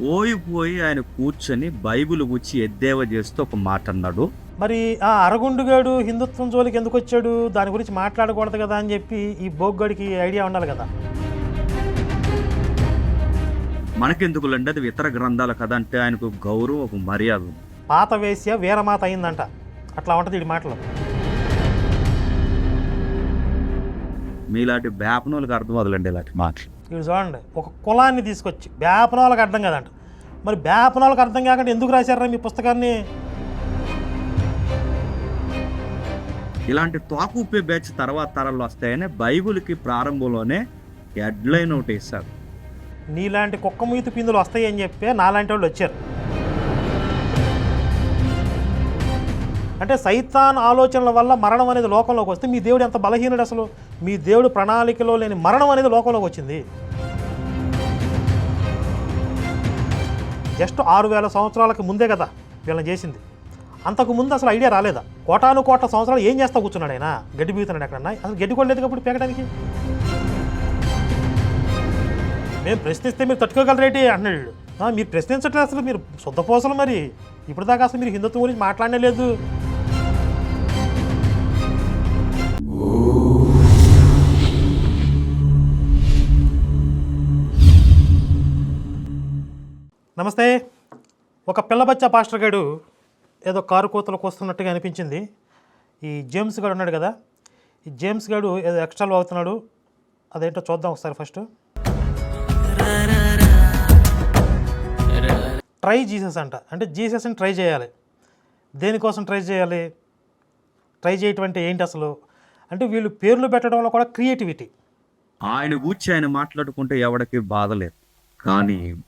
పోయి ఆయన కూర్చొని బైబిల్ గుచ్చి ఎద్దేవా చేస్తూ ఒక మాట అన్నాడు. మరి ఆ అరగుండుగాడు హిందుత్వం జోలికి ఎందుకు వచ్చాడు? దాని గురించి మాట్లాడకూడదు కదా అని చెప్పి ఈ బోగ్గడికి ఐడియా ఉండాలి కదా. మనకెందుకులండి అది ఇతర గ్రంథాల కథ అంటే ఆయనకు గౌరవం ఒక మర్యాద ఉంది. పాత వేశ్య వీరమాత అయిందంట. అట్లా ఉంటుంది ఈ మాటలు. మీలాంటి బేపనోళ్ళకి అర్థం వదలండి ఇలాంటి మాటలు. ఇవి చూడండి ఒక కులాన్ని తీసుకొచ్చి బేపనోళ్ళకి అర్థం కదంట. మరి బేపనోళ్ళకి అర్థం కాకుండా ఎందుకు రాశారా మీ పుస్తకాన్ని? ఇలాంటి తోక ఉప్పే బ్యాచ్ తర్వాత తరాలు వస్తాయని బైబిల్కి ప్రారంభంలోనే హెడ్లైన్ ఒకటి వేశారు. నీలాంటి కుక్క మూతి పిందులు వస్తాయి అని చెప్పి నాలాంటి వాళ్ళు వచ్చారు. అంటే సైతాన్ ఆలోచనల వల్ల మరణం అనేది లోకంలోకి వస్తే మీ దేవుడు ఎంత బలహీనుడు అసలు? మీ దేవుడు ప్రణాళికలో లేని మరణం అనేది లోకంలోకి వచ్చింది. జస్ట్ ఆరు వేల సంవత్సరాలకు ముందే కదా వీళ్ళని చేసింది. అంతకు ముందు అసలు ఐడియా రాలేదా? కోటాను కోట్ల సంవత్సరాలు ఏం చేస్తా కూర్చున్నాడు ఆయన? గడ్డి బీగుతున్నాడు ఎక్కడన్నా? అసలు గడ్డి కొట్టలేదు కాబట్టి పెరగడానికి మేము ప్రశ్నిస్తే మీరు తట్టుకోగలరేటి? అన్నాడు మీరు ప్రశ్నించట్లేదు అసలు మీరు శుద్ధపోసలు మరి. ఇప్పుడు దాకా అసలు మీరు హిందుత్వం గురించి మాట్లాడనే నమస్తే. ఒక పిల్లబచ్చ పాస్టర్ గారు ఏదో కారు కోతలకు వస్తున్నట్టుగా అనిపించింది. ఈ జేమ్స్ గారు ఉన్నాడు కదా. ఈ జేమ్స్ గారు ఏదో ఎక్స్ట్రాలు అవుతున్నాడు అదేంటో చూద్దాం ఒకసారి ఫస్ట్. ట్రై జీసస్ అంట. అంటే జీసస్ని ట్రై చేయాలి. దేనికోసం ట్రై చేయాలి? ట్రై చేయటం అంటే ఏంటి అసలు? అంటే వీళ్ళు పేర్లు పెట్టడంలో కూడా క్రియేటివిటీ. ఆయన కూర్చి ఆయన మాట్లాడుకుంటే ఎవడికి బాధ లేదు. కానీ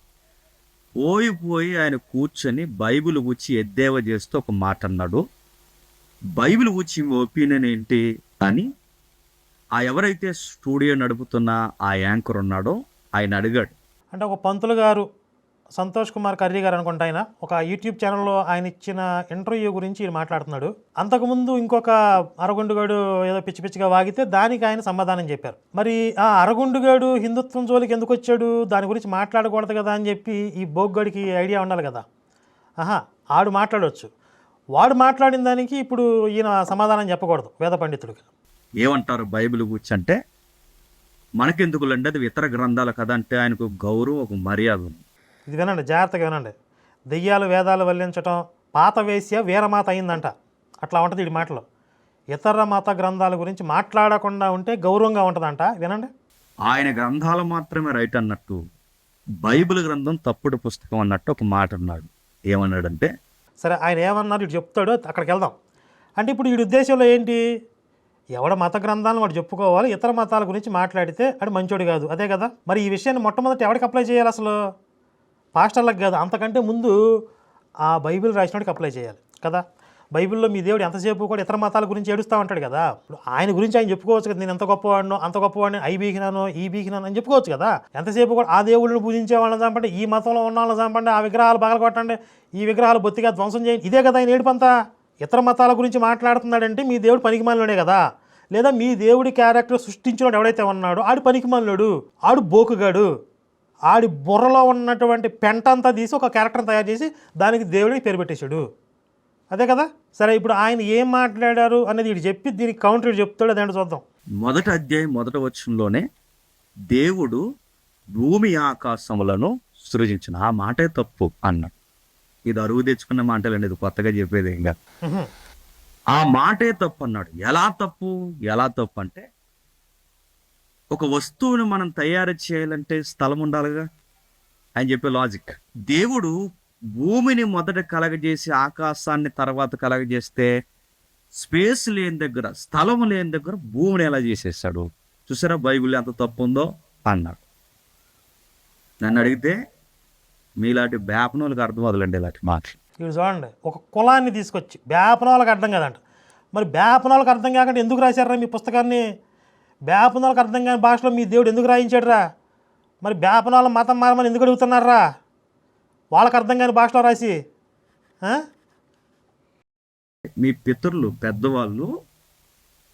పోయి పోయి ఆయన కూర్చొని బైబిల్ గుచ్చి ఎద్దేవా చేస్తూ ఒక మాట అన్నాడు. బైబిల్ గుచ్చి ఒపీనియన్ ఏంటి అని ఆ ఎవరైతే స్టూడియో నడుపుతున్న ఆ యాంకర్ ఉన్నాడో ఆయన అడిగాడు. అంటే ఒక పంతులు గారు సంతోష్ కుమార్ కర్రీ గారు అనుకుంటా ఆయన. ఒక యూట్యూబ్ ఛానల్లో ఆయన ఇచ్చిన ఇంటర్వ్యూ గురించి ఈయన మాట్లాడుతున్నాడు. అంతకుముందు ఇంకొక అరగుండుగాడు ఏదో పిచ్చి పిచ్చిగా వాగితే దానికి ఆయన సమాధానం చెప్పారు. మరి ఆ అరగుండుగాడు హిందుత్వం జోలికి ఎందుకు వచ్చాడు? దాని గురించి మాట్లాడకూడదు కదా అని చెప్పి ఈ బోగ్గడికి ఐడియా ఉండాలి కదా. ఆహా ఆడు మాట్లాడవచ్చు వాడు మాట్లాడిన దానికి ఇప్పుడు ఈయన సమాధానం చెప్పకూడదు వేద పండితుడికి. ఏమంటారు బైబిల్ గురించి అంటే? మనకెందుకులండి అది ఇతర గ్రంథాల కదా అంటే ఆయనకు గౌరవం ఒక మర్యాద ఉంది. ఇది వినండి జాగ్రత్తగా వినండి. దెయ్యాలు వేదాలు వల్లించటం పాత వేశ్య వీరమాత అయిందంట. అట్లా ఉంటుంది ఈ మాటలు. ఇతర మత గ్రంథాల గురించి మాట్లాడకుండా ఉంటే గౌరవంగా ఉంటుందంట. వినండి. ఆయన గ్రంథాలు మాత్రమే రైట్ అన్నట్టు బైబిల్ గ్రంథం తప్పుడు పుస్తకం అన్నట్టు ఒక మాట అన్నాడు. ఏమన్నాడంటే సరే ఆయన ఏమన్నారు ఇటు చెప్తాడు అక్కడికి వెళ్దాం. అంటే ఇప్పుడు ఈ ఉద్దేశంలో ఏంటి? ఎవడ మత గ్రంథాలను వాడు చెప్పుకోవాలి ఇతర మతాల గురించి మాట్లాడితే అది మంచోడు కాదు. అదే కదా? మరి ఈ విషయాన్ని మొట్టమొదటి ఎవరికి అప్లై చేయాలి అసలు? పాస్టర్లకు కాదు అంతకంటే ముందు ఆ బైబిల్ రాసినోడికి అప్లై చేయాలి కదా? బైబిల్లో మీ దేవుడు ఎంతసేపు కూడా ఇతర మతాల గురించి ఏడుస్తూ ఉంటాడు కదా? ఇప్పుడు ఆయన గురించి ఆయన చెప్పుకోవచ్చు కదా నేను ఎంత గొప్పవాడినో అంత గొప్పవాడిని ఐ బీకినానో ఈ బీకినానో అని చెప్పుకోవచ్చు కదా? ఎంతసేపు కూడా ఆ దేవుళ్ళని పూజించే వాళ్ళని చంపండి ఈ మతంలో ఉన్న వాళ్ళని చంపండి ఆ విగ్రహాలు పగల కొట్టండి ఈ విగ్రహాలు బొత్తిగా ధ్వంసం చేయండి. ఇదే కదా ఆయన ఏడుపంతా? ఇతర మతాల గురించి మాట్లాడుతున్నాడంటే మీ దేవుడు పనికిమాలినోడే కదా? లేదా మీ దేవుడి క్యారెక్టర్ సృష్టించినోడు ఎవడైతే ఉన్నాడో ఆడు పనికిమాలినోడు ఆడు బోకుగాడు. ఆడి బుర్రలో ఉన్నటువంటి పెంట అంతా తీసి ఒక క్యారెక్టర్ తయారు చేసి దానికి దేవుడికి పేరు పెట్టేశాడు. అదే కదా? సరే ఇప్పుడు ఆయన ఏం మాట్లాడారు అనేది ఇటు చెప్పి దీనికి కౌంటర్ చెప్తాడు అదేంటో చూద్దాం. మొదటి అధ్యాయం మొదటి వచనంలోనే దేవుడు భూమి ఆకాశములను సృజించిన. ఆ మాటే తప్పు అన్నాడు. ఇది అరువు తెచ్చుకున్న మాటలండి ఇది కొత్తగా చెప్పేది ఇంకా. ఆ మాటే తప్పు అన్నాడు. ఎలా తప్పు? ఎలా తప్పు అంటే ఒక వస్తువుని మనం తయారు చేయాలంటే స్థలం ఉండాలిగా అని చెప్పే లాజిక్ దేవుడు భూమిని మొదట కలగజేసి ఆకాశాన్ని తర్వాత కలగజేస్తే స్పేస్ లేని దగ్గర స్థలం లేని దగ్గర భూమిని ఎలా చేసేసాడు చూసారా బైబిల్ ఎంత తప్పు ఉందో? అన్నాడు. నన్ను అడిగితే మీలాంటి బేపనోళ్ళకి అర్థం వదలండి ఇలాంటి మాటలు. ఇవి చూడండి ఒక కులాన్ని తీసుకొచ్చి బేపనోళ్ళకి అర్థం కదంట. మరి బేపనోళ్ళకి అర్థం కాకుండా ఎందుకు రాశారా మీ పుస్తకాన్ని? బేపనాలకు అర్థం కాని భాషలో మీ దేవుడు ఎందుకు రాయించాడురా? మరి బేపనాల మతం మారమని ఎందుకు అడుగుతున్నారా? వాళ్ళకి అర్థం కాని భాషలో రాసి? మీ పితరులు పెద్దవాళ్ళు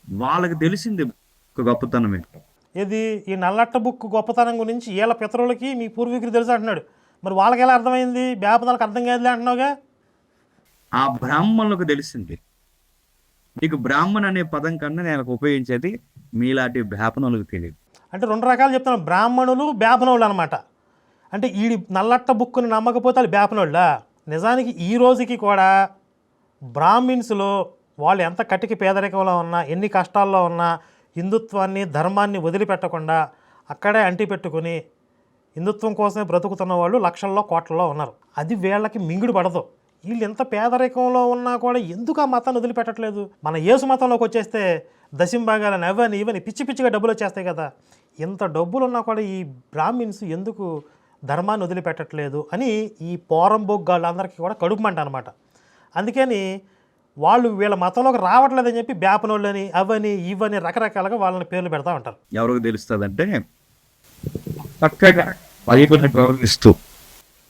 వాళ్ళకి తెలిసింది ఒక గొప్పతనం ఏంటో. ఇది ఈ నల్లట్ట బుక్ గొప్పతనం గురించి వీళ్ళ పితరులకి మీ పూర్వీకులు తెలుసు అంటున్నాడు. మరి వాళ్ళకి ఎలా అర్థమైంది? బేపదాలకు అర్థం కాదులే అంటున్నావుగా? ఆ బ్రాహ్మణులకు తెలిసింది. నీకు బ్రాహ్మణ్ అనే పదం కన్నా నేను ఉపయోగించేది మీలాంటి బ్రాహ్మణులకు తెలియదు. అంటే రెండు రకాలు చెప్తున్నాను బ్రాహ్మణులు బ్యాపనోళ్ళు అనమాట అంటే ఈ నల్లట్ట బుక్కుని నమ్మకపోతే వాళ్ళు బేపనోళ్ళ నిజానికి ఈ రోజుకి కూడా బ్రాహ్మిన్స్లో వాళ్ళు ఎంత కటికి పేదరికంలో ఉన్నా ఎన్ని కష్టాల్లో ఉన్నా హిందుత్వాన్ని ధర్మాన్ని వదిలిపెట్టకుండా అక్కడే అంటి పెట్టుకుని హిందుత్వం కోసమే బ్రతుకుతున్న వాళ్ళు లక్షల్లో కోట్లలో ఉన్నారు. అది వీళ్ళకి మింగుడు పడదు. వీళ్ళు ఎంత పేదరికంలో ఉన్నా కూడా ఎందుకు ఆ మతాన్ని వదిలిపెట్టట్లేదు? మన యేసు మతంలోకి వచ్చేస్తే దశంభాగాలని అవని ఇవని పిచ్చి పిచ్చిగా డబ్బులు వచ్చేస్తాయి కదా. ఇంత డబ్బులు ఉన్నా కూడా ఈ బ్రాహ్మిన్స్ ఎందుకు ధర్మాన్ని వదిలిపెట్టట్లేదు అని ఈ పోరంబొగ్గాళ్ళందరికీ కూడా కడుపుమంట అనమాట అందుకని వాళ్ళు వీళ్ళ మతంలోకి రావట్లేదని చెప్పి బేపనోళ్ళని అవని ఇవని రకరకాలుగా వాళ్ళని పేర్లు పెడతా ఉంటారు. ఎవరికి తెలుస్తుందంటే చక్కగా గౌరవిస్తూ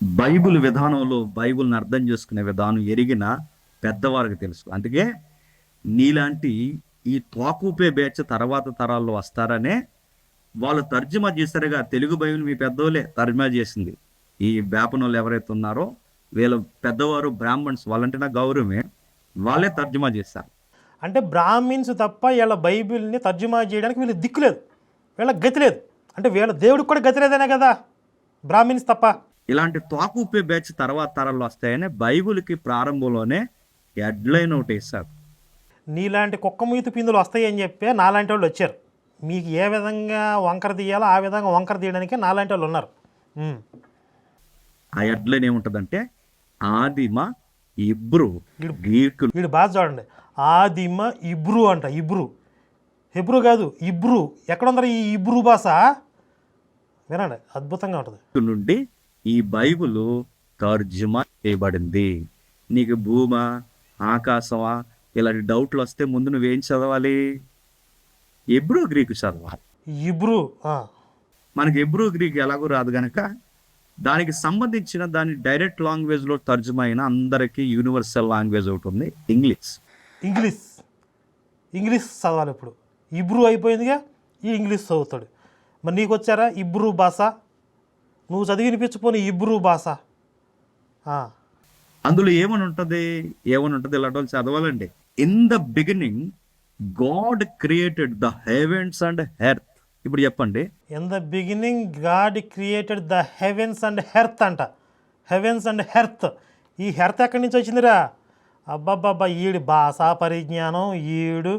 బైబిల్ విధానంలో బైబిల్ని అర్థం చేసుకునే విధానం ఎరిగిన పెద్దవారికి తెలుసు. అందుకే నీలాంటి ఈ తోకూపే బ్యాచ్ తర్వాత తరాల్లో వస్తారనే వాళ్ళు తర్జుమా చేశారుగా. తెలుగు బైబిల్ మీ పెద్దోళ్ళే తర్జుమా చేసింది. ఈ వేపనోళ్ళు ఎవరైతే ఉన్నారో వీళ్ళ పెద్దవారు బ్రాహ్మణ్స్ వాళ్ళంటే నా గౌరవమే వాళ్ళే తర్జుమా చేశారు. అంటే బ్రాహ్మిన్స్ తప్ప వీళ్ళ బైబిల్ని తర్జుమా చేయడానికి వీళ్ళు దిక్కులేదు వీళ్ళకి గతి లేదు. అంటే వీళ్ళ దేవుడికి కూడా గతి లేదనే కదా బ్రాహ్మిన్స్ తప్ప. ఇలాంటి తోక ఉప్పే బ్యాచ్ తర్వాత తరాలు వస్తాయని బైబిల్కి ప్రారంభంలోనే హెడ్లైన్ ఒకటి వేశారు. నీలాంటి కుక్క మూతి పిందులు వస్తాయి అని చెప్పి నాలాంటి వాళ్ళు వచ్చారు. మీకు ఏ విధంగా వంకర తీయాలో ఆ విధంగా వంకర తీయడానికి నాలాంటి వాళ్ళు ఉన్నారు. ఆ హెడ్లైన్ ఏముంటుందంటే ఆదిమ ఇబ్రు గ్రీకులు. వీడు బాగా చూడండి. ఆదిమ ఇబ్రు అంట ఇబ్రు. హెబ్రు కాదు ఇబ్రు. ఎక్కడ ఉందరా ఈ ఇబ్రు భాష? వినండి అద్భుతంగా ఉంటుంది. నుండి ఈ బైబిల్ తర్జుమా చేయబడింది. నీకు భూమా ఆకాశమా ఇలాంటి డౌట్లు వస్తే ముందు నువ్వేం చదవాలి? ఎబ్రూ గ్రీకు చదవాలి. ఇబ్రు. మనకి ఎబ్రూ గ్రీక్ ఎలాగో రాదు గనక దానికి సంబంధించిన దాని డైరెక్ట్ లాంగ్వేజ్లో తర్జుమా అయిన అందరికీ యూనివర్సల్ లాంగ్వేజ్ ఒకటి ఉంది ఇంగ్లీష్. ఇంగ్లీష్. ఇంగ్లీష్ చదవాలి ఇప్పుడు. ఇబ్రు అయిపోయిందిగా ఈ ఇంగ్లీష్ చదువుతాడు. మరి నీకు వచ్చారా ఇబ్రు భాష? నువ్వు చదివి వినిపించుకొని ఇబ్రు భాష. అందులో ఏమని ఉంటుంది ఏమని ఉంటుంది ఇలాంటి వాళ్ళు చదవాలండి. In the beginning God created the heavens and earth ఇప్పుడు చెప్పండి. In the beginning God created the heavens and earth అంట. హెవెన్స్ అండ్ హెర్త్ ఈ హెర్త్ ఎక్కడి నుంచి వచ్చిందిరా? అబ్బబ్బబ్బా ఈడు భాష పరిజ్ఞానం ఈడు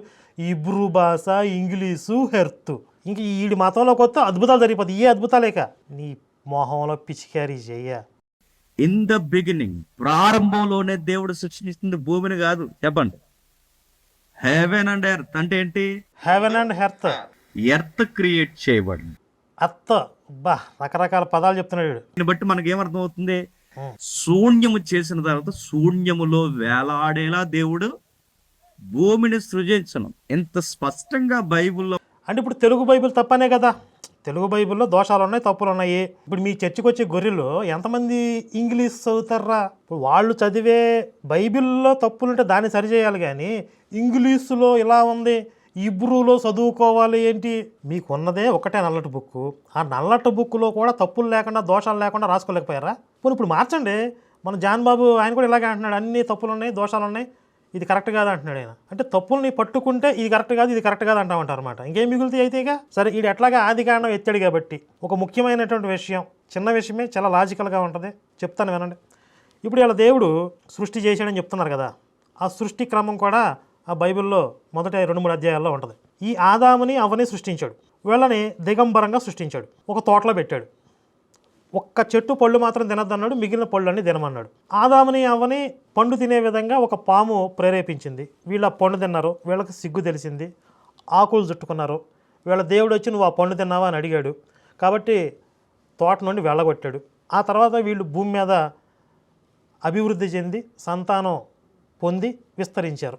ఇబ్రు భాష ఇంగ్లీషు హెర్త్ ఇంక ఈడి మతంలోకి వస్తే అద్భుతాలు జరిగిపోతాయి. ఏ అద్భుతాలేక? నీ మొహంలో పిచికారీ చెయ్య. ఇన్ ద బిగినింగ్ ప్రారంభంలోనే దేవుడు సృష్టిస్తుంది భూమిని కాదు చెప్పండి. హెవెన్ అండ్ ఎర్త్ అంటే ఏంటి? Heaven and earth earth create చేయబడింది. అత్త. బా రకరకాల పదాలు చెప్తున్నాడు వీడు. దీన్ని బట్టి మనకి ఏమర్థం అవుతుంది. శూన్యము చేసిన తర్వాత శూన్యములో వేలాడేలా దేవుడు భూమిని సృజించను. ఎంత స్పష్టంగా బైబిల్లో అంటే ఇప్పుడు తెలుగు బైబిల్ తప్పనే కదా? తెలుగు బైబిల్లో దోషాలు ఉన్నాయి తప్పులు ఉన్నాయి ఇప్పుడు మీ చర్చికి వచ్చే గొర్రెలు ఎంతమంది ఇంగ్లీష్ చదువుతారా ఇప్పుడు వాళ్ళు చదివే బైబిల్లో తప్పులుంటే దాన్ని సరిచేయాలి కానీ ఇంగ్లీషులో ఇలా ఉంది. ఇబ్రూలో చదువుకోవాలి ఏంటి? మీకు ఉన్నదే ఒకటే నల్లటి బుక్ ఆ నల్లటి బుక్లో కూడా తప్పులు లేకుండా దోషాలు లేకుండా రాసుకోలేకపోయారా? పోనీ ఇప్పుడు మార్చండి. మన జాన్ బాబు ఆయన కూడా ఇలాగే అంటున్నాడు. అన్ని తప్పులు ఉన్నాయి దోషాలు ఉన్నాయి ఇది కరెక్ట్ కాదు అంటున్నాడు ఆయన. అంటే తప్పుల్ని పట్టుకుంటే ఇది కరెక్ట్ కాదు ఇది కరెక్ట్ కాదు అంటామంటారు అనమాట ఇంకేం మిగులుతాయి అయితేగా సరే ఇది ఎట్లాగా ఆది కారణం ఎత్తాడు కాబట్టి. ఒక ముఖ్యమైనటువంటి విషయం చిన్న విషయమే చాలా లాజికల్గా ఉంటుంది. చెప్తాను వినండి. ఇప్పుడు ఇలా దేవుడు సృష్టి చేశాడని చెప్తున్నారు కదా. ఆ సృష్టి క్రమం కూడా ఆ బైబిల్లో మొదట రెండు మూడు అధ్యాయాల్లో ఉంటుంది. ఈ ఆదాముని అవని సృష్టించాడు. వీళ్ళని దిగంబరంగా సృష్టించాడు. ఒక తోటలో పెట్టాడు. ఒక్క చెట్టు పళ్ళు మాత్రం తినద్దన్నాడు మిగిలిన పళ్ళన్నీ తినమన్నాడు. ఆదామని అవని పండు తినే విధంగా ఒక పాము ప్రేరేపించింది. వీళ్ళ పండు తిన్నారు వీళ్ళకి సిగ్గు తెలిసింది ఆకులు చుట్టుకున్నారు. వీళ్ళ దేవుడు వచ్చి నువ్వు ఆ పండు తిన్నావా? అని అడిగాడు. కాబట్టి తోట నుండి వెళ్ళగొట్టాడు. ఆ తర్వాత వీళ్ళు భూమి మీద అభివృద్ధి చెంది సంతానం పొంది విస్తరించారు.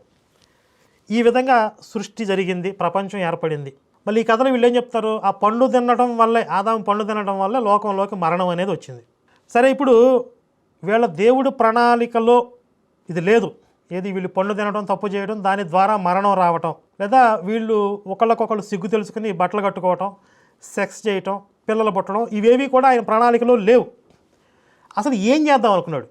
ఈ విధంగా సృష్టి జరిగింది ప్రపంచం ఏర్పడింది. మళ్ళీ ఈ కథలో వీళ్ళు ఏం చెప్తారు? ఆ పండు తినడం వల్లే ఆదాం పండు తినడం వల్ల లోకంలోకి మరణం అనేది వచ్చింది. సరే ఇప్పుడు వీళ్ళ దేవుడు ప్రణాళికలో ఇది లేదు. ఏది వీళ్ళు పండు తినడం తప్పు చేయడం దాని ద్వారా మరణం రావటం లేదా వీళ్ళు ఒకళ్ళకొకళ్ళు సిగ్గు తెలుసుకుని బట్టలు కట్టుకోవటం సెక్స్ చేయటం పిల్లలు పుట్టడం ఇవేవి కూడా ఆయన ప్రణాళికలో లేవు. అసలు ఏం చేద్దాం అనుకున్నాడు?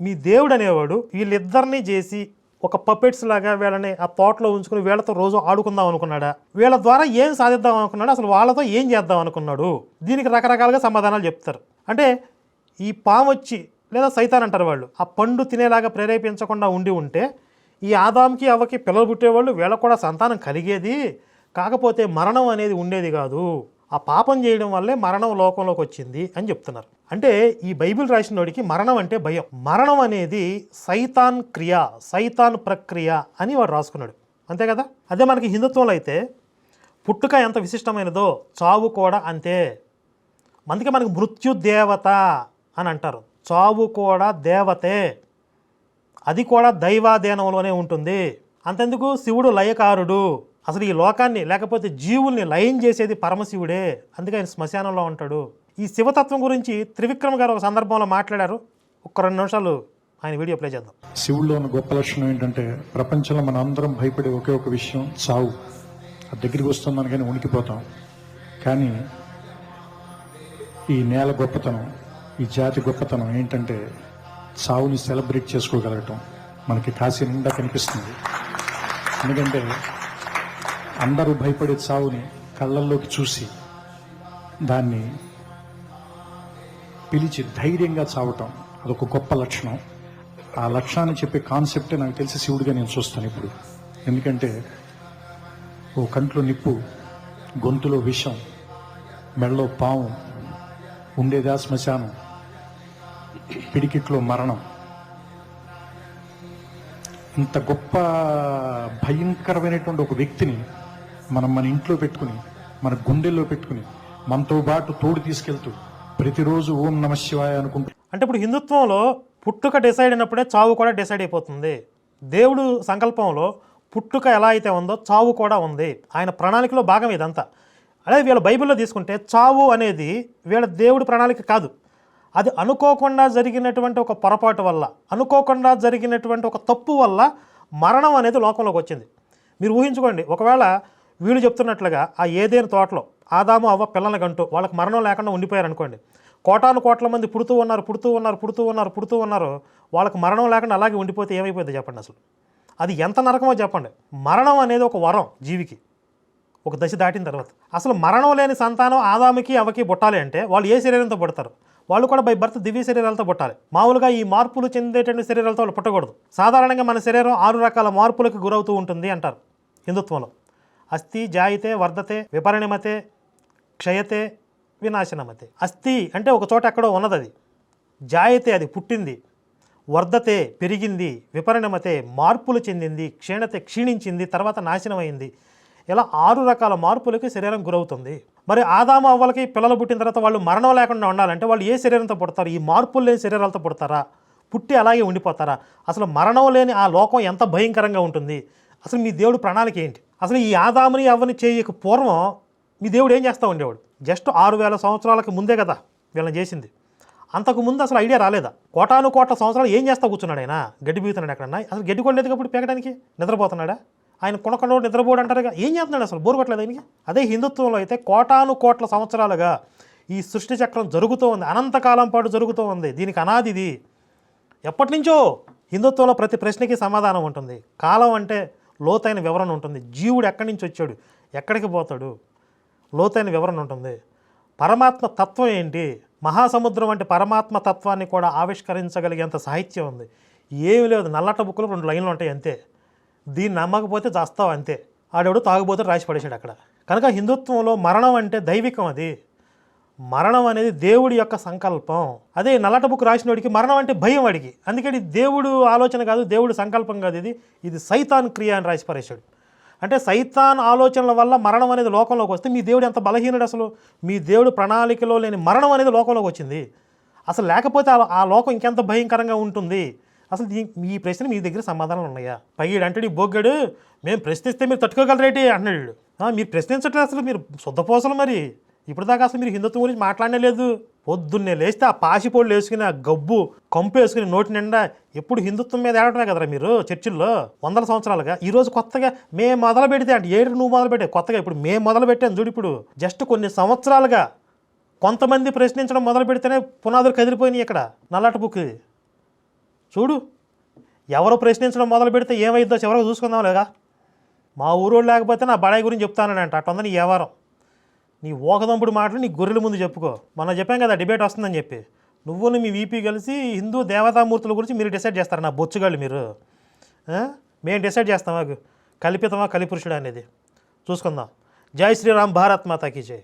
మీ దేవుడు అనేవాడు వీళ్ళిద్దరినీ చేసి ఒక పపెట్స్ లాగా వీళ్ళని ఆ తోటలో ఉంచుకుని వీళ్ళతో రోజు ఆడుకుందాం అనుకున్నాడా? వీళ్ళ ద్వారా ఏం సాధిద్దాం అనుకున్నాడు? అసలు వాళ్ళతో ఏం చేద్దాం అనుకున్నాడు? దీనికి రకరకాలుగా సమాధానాలు చెప్తారు. అంటే ఈ పాము వచ్చి లేదా సైతాన్ అంటారు వాళ్ళు ఆ పండు తినేలాగా ప్రేరేపించకుండా ఉండి ఉంటే ఈ ఆదాంకి అవ్వకి పిల్లలు పుట్టేవాళ్ళు వీళ్ళకు కూడా సంతానం కలిగేది కాకపోతే మరణం అనేది ఉండేది కాదు. ఆ పాపం చేయడం వల్లే మరణం లోకంలోకి వచ్చింది అని చెప్తున్నారు. అంటే ఈ బైబిల్ రాసినోడికి మరణం అంటే భయం. మరణం అనేది సైతాన్ క్రియ సైతాన్ ప్రక్రియ అని వాడు రాసుకున్నాడు. అంతే కదా? అదే మనకి హిందుత్వంలో అయితే పుట్టుక ఎంత విశిష్టమైనదో చావు కూడా అంతే. అందుకే మనకి మృత్యు దేవత అని అంటారు. చావు కూడా దేవతే. అది కూడా దైవాధీనంలోనే ఉంటుంది. అంతెందుకు? శివుడు లయకారుడు. అసలు ఈ లోకాన్ని లేకపోతే జీవుల్ని లయం చేసేది పరమశివుడే అందుకే ఆయన శ్మశానంలో ఉంటాడు. ఈ శివతత్వం గురించి త్రివిక్రమ్ గారు ఒక సందర్భంలో మాట్లాడారు. ఒక్క రెండు నిమిషాలు ఆయన వీడియో ప్లే చేద్దాం. శివుల్లో ఉన్న గొప్ప లక్షణం ఏంటంటే ప్రపంచంలో మన అందరం భయపడే ఒకే ఒక విషయం చావు. అది దగ్గరికి వస్తుందని కానీ ఉనికిపోతాం. కానీ ఈ నేల గొప్పతనం ఈ జాతి గొప్పతనం ఏంటంటే చావుని సెలబ్రేట్ చేసుకోగలగటం మనకి కాశీ నిండా కనిపిస్తుంది. ఎందుకంటే అందరూ భయపడే చావుని కళ్ళల్లోకి చూసి దాన్ని పిలిచి ధైర్యంగా చావటం అదొక గొప్ప లక్షణం. ఆ లక్షణాన్ని చెప్పే కాన్సెప్టే నాకు తెలిసి శివుడిగా నేను చూస్తాను ఇప్పుడు. ఎందుకంటే ఓ కంట్లో నిప్పు గొంతులో విషం మెడలో పాము ఉండేదా శ్మశానం పిడికిట్లో మరణం. ఇంత గొప్ప భయంకరమైనటువంటి ఒక వ్యక్తిని మనం మన ఇంట్లో పెట్టుకుని మన గుండెల్లో పెట్టుకుని మనతో పాటు తోడు తీసుకెళ్తూ ప్రతిరోజు ఓం నమ శివాయ అనుకుంటూ అంటే ఇప్పుడు హిందుత్వంలో పుట్టుక డిసైడ్ అయినప్పుడే చావు కూడా డిసైడ్ అయిపోతుంది. దేవుడు సంకల్పంలో పుట్టుక ఎలా అయితే ఉందో చావు కూడా ఉంది. ఆయన ప్రణాళికలో భాగం ఇదంతా. అదే వీళ్ళ బైబిల్లో తీసుకుంటే చావు అనేది వీళ్ళ దేవుడి ప్రణాళిక కాదు. అది అనుకోకుండా జరిగినటువంటి ఒక పొరపాటు వల్ల అనుకోకుండా జరిగినటువంటి ఒక తప్పు వల్ల మరణం అనేది లోకంలోకి వచ్చింది. మీరు ఊహించుకోండి ఒకవేళ వీళ్ళు చెప్తున్నట్లుగా ఆ ఏదేని తోటలో ఆదాము అవ్వ పిల్లలకంటూ వాళ్ళకి మరణం లేకుండా ఉండిపోయారు అనుకోండి. కోటాను కోట్ల మంది పుడుతూ ఉన్నారు పుడుతూ ఉన్నారు పుడుతూ ఉన్నారు పుడుతూ ఉన్నారు. వాళ్ళకి మరణం లేకుండా అలాగే ఉండిపోతే ఏమైపోయింది చెప్పండి అసలు. అది ఎంత నరకమో చెప్పండి. మరణం అనేది ఒక వరం జీవికి. ఒక దశ దాటిన తర్వాత. అసలు మరణం లేని సంతానం ఆదాముకి అవకి బుట్టాలి అంటే వాళ్ళు ఏ శరీరంతో పుడతారు? వాళ్ళు కూడా బై బర్త్ దివ్య శరీరాలతో పుట్టాలి. మామూలుగా ఈ మార్పులు చెందేటువంటి శరీరాలతో వాళ్ళు పుట్టకూడదు. సాధారణంగా మన శరీరం ఆరు రకాల మార్పులకు గురవుతూ ఉంటుంది అంటారు హిందుత్వంలో. అస్థి జాయితే వర్ధతే విపరిణమతే క్షయతే వినాశనమతే. అస్థి అంటే ఒక చోట ఎక్కడో ఉన్నది అది జాయితే అది పుట్టింది. వర్ధతే పెరిగింది. విపరిణమతే మార్పులు చెందింది. క్షీణతే క్షీణించింది. తర్వాత నాశనమైంది. ఇలా ఆరు రకాల మార్పులకి శరీరం గురవుతుంది. మరి ఆదాము అవ్వలకి పిల్లలు పుట్టిన తర్వాత వాళ్ళు మరణం లేకుండా ఉండాలంటే వాళ్ళు ఏ శరీరంతో పుడతారు? ఈ మార్పులు లేని శరీరాలతో పుడతారా? పుట్టి అలాగే ఉండిపోతారా? అసలు మరణం లేని ఆ లోకం ఎంత భయంకరంగా ఉంటుంది? అసలు మీ దేవుడు ప్రణాళిక ఏంటి? అసలు ఈ ఆదాముని అవ్వని చేయక పూర్వం మీ దేవుడు ఏం చేస్తూ ఉండేవాడు? జస్ట్ ఆరు వేల సంవత్సరాలకు ముందే కదా వీళ్ళని చేసింది. అంతకు ముందు అసలు ఐడియా రాలేదా? కోటాను కోట్ల సంవత్సరాలు ఏం చేస్తా కూర్చున్నాడు ఆయన? గడ్డి పీతున్నాడు ఎక్కడన్నా? అసలు గడ్డి కొట్టలేదు కాబట్టి పీకడానికి నిద్రపోతున్నాడా? ఆయన కొనకొండ నిద్రపోడు అంటారుగా? ఏం చేస్తున్నాడు అసలు? బోరు కొట్టలేదు ఆయనకి? అదే హిందుత్వంలో అయితే కోటాను కోట్ల సంవత్సరాలుగా ఈ సృష్టి చక్రం జరుగుతూ ఉంది. అనంతకాలం పాటు జరుగుతూ ఉంది. దీనికి అనాది ఇది. ఎప్పటి నుంచో హిందుత్వంలో ప్రతి ప్రశ్నకి సమాధానం ఉంటుంది. కాలం అంటే లోతైన వివరణ ఉంటుంది. జీవుడు ఎక్కడి నుంచి వచ్చాడు? ఎక్కడికి పోతాడు? లోతైన వివరణ ఉంటుంది. పరమాత్మ తత్వం ఏంటి? మహాసముద్రం వంటి పరమాత్మ తత్వాన్ని కూడా ఆవిష్కరించగలిగేంత సాహిత్యం ఉంది. ఏమి లేదు. నల్లట బుక్కులు రెండు లైన్లు ఉంటాయి అంతే. దీన్ని నమ్మకపోతే చేస్తావు అంతే. ఆడెవడు తాగుబోతే రాసి పడేశాడు అక్కడ. కనుక హిందుత్వంలో మరణం అంటే దైవికం అది. మరణం అనేది దేవుడి యొక్క సంకల్పం. అదే నల్లట బుక్ రాసినోడికి మరణం అంటే భయం వాడికి. అందుకని దేవుడు ఆలోచన కాదు దేవుడు సంకల్పం కాదు ఇది. ఇది సైతాన్ క్రియ అని రాసి పరేశాడు అంటే సైతాన్ ఆలోచనల వల్ల మరణం అనేది లోకంలోకి వస్తే మీ దేవుడు ఎంత బలహీనుడు అసలు? మీ దేవుడు ప్రణాళికలో లేని మరణం అనేది లోకంలోకి వచ్చింది. అసలు లేకపోతే ఆ- ఆ లోకం ఇంకెంత భయంకరంగా ఉంటుంది? అసలు దీ ఈ ప్రశ్న మీ దగ్గర సమాధానాలు ఉన్నాయా? పైడు అంటే ఈ బొగ్గాడు మేము ప్రశ్నిస్తే మీరు తట్టుకోగలరేటి? అన్నాడు మీరు ప్రశ్నించట్లేదు అసలు మీరు శుద్ధపోసలు మరి. ఇప్పుడు దాకా అసలు మీరు హిందుత్వం గురించి మాట్లాడనే లేదు. పొద్దున్నే లేస్తే ఆ పాసిపోళ్ళు వేసుకుని ఆ గబ్బు కంపు వేసుకుని నోటి నిండా ఎప్పుడు హిందుత్వం మీద ఏడటమే కదరా మీరు? చర్చిల్లో వందల సంవత్సరాలుగా. ఈరోజు కొత్తగా మేము మొదలు పెడితే అంటే ఏడు నువ్వు మొదలు పెట్టే కొత్తగా ఇప్పుడు మేము మొదలు పెట్టాను చూడు ఇప్పుడు. జస్ట్ కొన్ని సంవత్సరాలుగా కొంతమంది ప్రశ్నించడం మొదలు పెడితేనే పునాదులు కదిలిపోయినాయి ఇక్కడ నల్లటి బుక్ చూడు. ఎవరు ప్రశ్నించడం మొదలు పెడితే ఏమైద్దో చివరకు చూసుకుందాం లేగా మా ఊరోడు లేకపోతే నా బడాయి గురించి చెప్తానంట అట్లా నీ వ్యవహారం. నీ ఓకదంపుడు మాటలు నీ గొర్రెల ముందు చెప్పుకో. మనం చెప్పాం కదా డిబేట్ వస్తుందని చెప్పి. నువ్వును మీ వీపీ కలిసి హిందూ దేవతామూర్తుల గురించి మీరు డిసైడ్ చేస్తారు? నా బొచ్చుగాళ్ళు మీరు. మేము డిసైడ్ చేస్తాం మాకు కల్పితమా? కలిపురుషుడు అనేది. చూసుకుందాం. జై శ్రీరామ్ భారత్ మాతాకి జై.